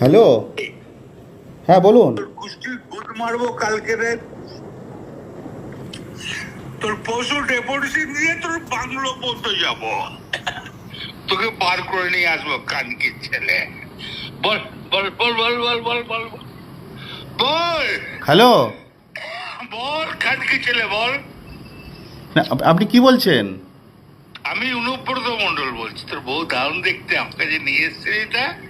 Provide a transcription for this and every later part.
Hello? হ্যাঁ বলুন। মারবো কালকে রে। তোর পশু ডেপুটেশন দিয়ে তোর বাংলো পর্যন্ত যাব। তোকে বার করে নিয়ে আসব কানকির ছেলে। বল বল বল বল বল বল বল বল। বল। হ্যালো? বল কানকি ছেলে বল। না, আপনি কি বলছেন? আমি অনুব্রত মন্ডল বলছি। তোর বউ দারুণ দেখতে আমাকে যে নিয়ে এসছে এটা।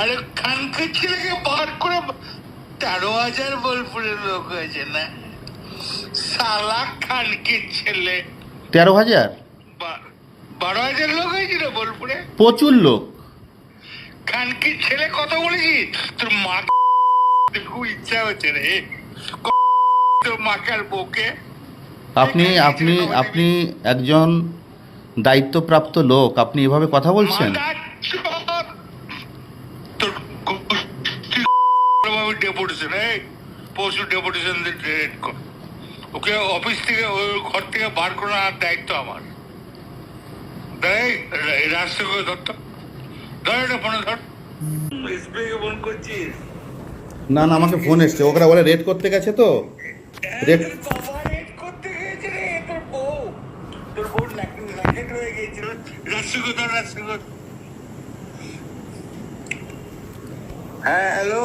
আরে খানকি ছেলেকে বার করে তেরো হাজার বোলপুরের লোক হয়েছে না? সালা খানকি ছেলে। তেরো হাজার? বারো হাজার লোক হয়েছিল বোলপুরে? প্রচুর লোক। খানকি ছেলে কথা বলেছি তোর মা খুব ইচ্ছা হচ্ছে রে। তোর মাকে আর বউকে? আপনি আপনি আপনি একজন দায়িত্বপ্রাপ্ত লোক। আপনি এভাবে কথা বলছেন তোর ডেপুটেশন এই পশু ডেপুটেশন ওকে অফিস থেকে ওই ঘর থেকে বার করার দায়িত্ব আমার ধরতো ধর এটা ফোনে ধর এসবিআই ফোন করছিস না না আমাকে ফোন এসছে। ওরা বলে রেড করতে গেছে তো। রেড রেড করতে গিয়েছে রে, তোর বউ। তোর বউ হয়ে হ্যাঁ হ্যালো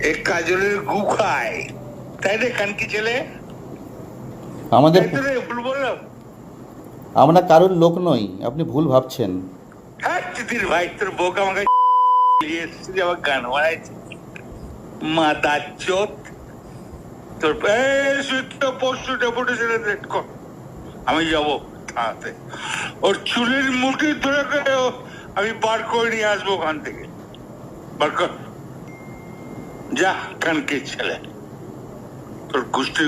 এ কাজলের গু খায়। তাই রে খানকি ছেলে? আমাদের তাই তো রে ভুল বললাম। আমরা কারোর লোক নই আপনি ভুল ভাবছেন। হ্যাঁ ভাই তোর বউকে আমাকে নিয়ে এসেছি যে আমার গান বানাইছে। মাদা চোত। তোর সুস্থ ডেপুটেশনে রেট কর। আমি যাব থানাতে ওর চুলের মুঠি ধরে করে ও- আমি বার করে নিয়ে আসব ওখান থেকে। বার কর। যা কানকে ছেলে তোর গোষ্ঠী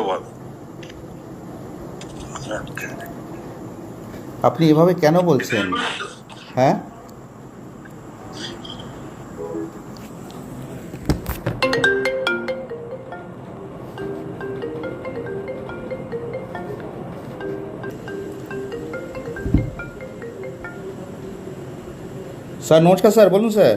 বল আপনি এভাবে কেন বলছেন? হ্যাঁ? স্যার, নমস্কার স্যার, বলুন স্যার।